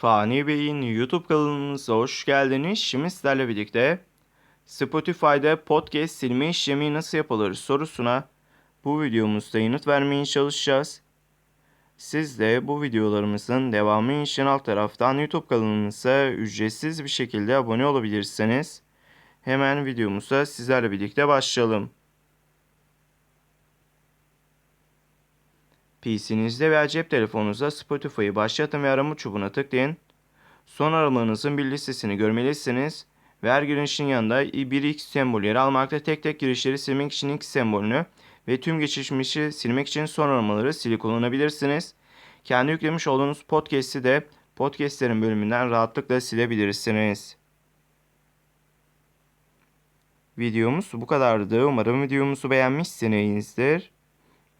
Fani Bey'in YouTube kanalımıza hoş geldiniz. Şimdi sizlerle birlikte Spotify'da podcast silme işlemi nasıl yapılır sorusuna bu videomuzda yanıt vermeye çalışacağız. Siz de bu videolarımızın devamı için alt taraftan YouTube kanalımıza ücretsiz bir şekilde abone olabilirsiniz. Hemen videomuza sizlerle birlikte başlayalım. PC'nizde veya cep telefonunuzda Spotify'ı başlatın ve arama çubuğuna tıklayın. Son aramanızın bir listesini görmelisiniz ve her girişin yanında bir X sembolü yer almakta. Tek tek girişleri silmek için X sembolünü ve tüm geçişmişi silmek için son aramaları sili kullanabilirsiniz. Kendi yüklemiş olduğunuz podcast'i de podcastlerin bölümünden rahatlıkla silebilirsiniz. Videomuz bu kadardı. Umarım videomuzu beğenmişsinizdir.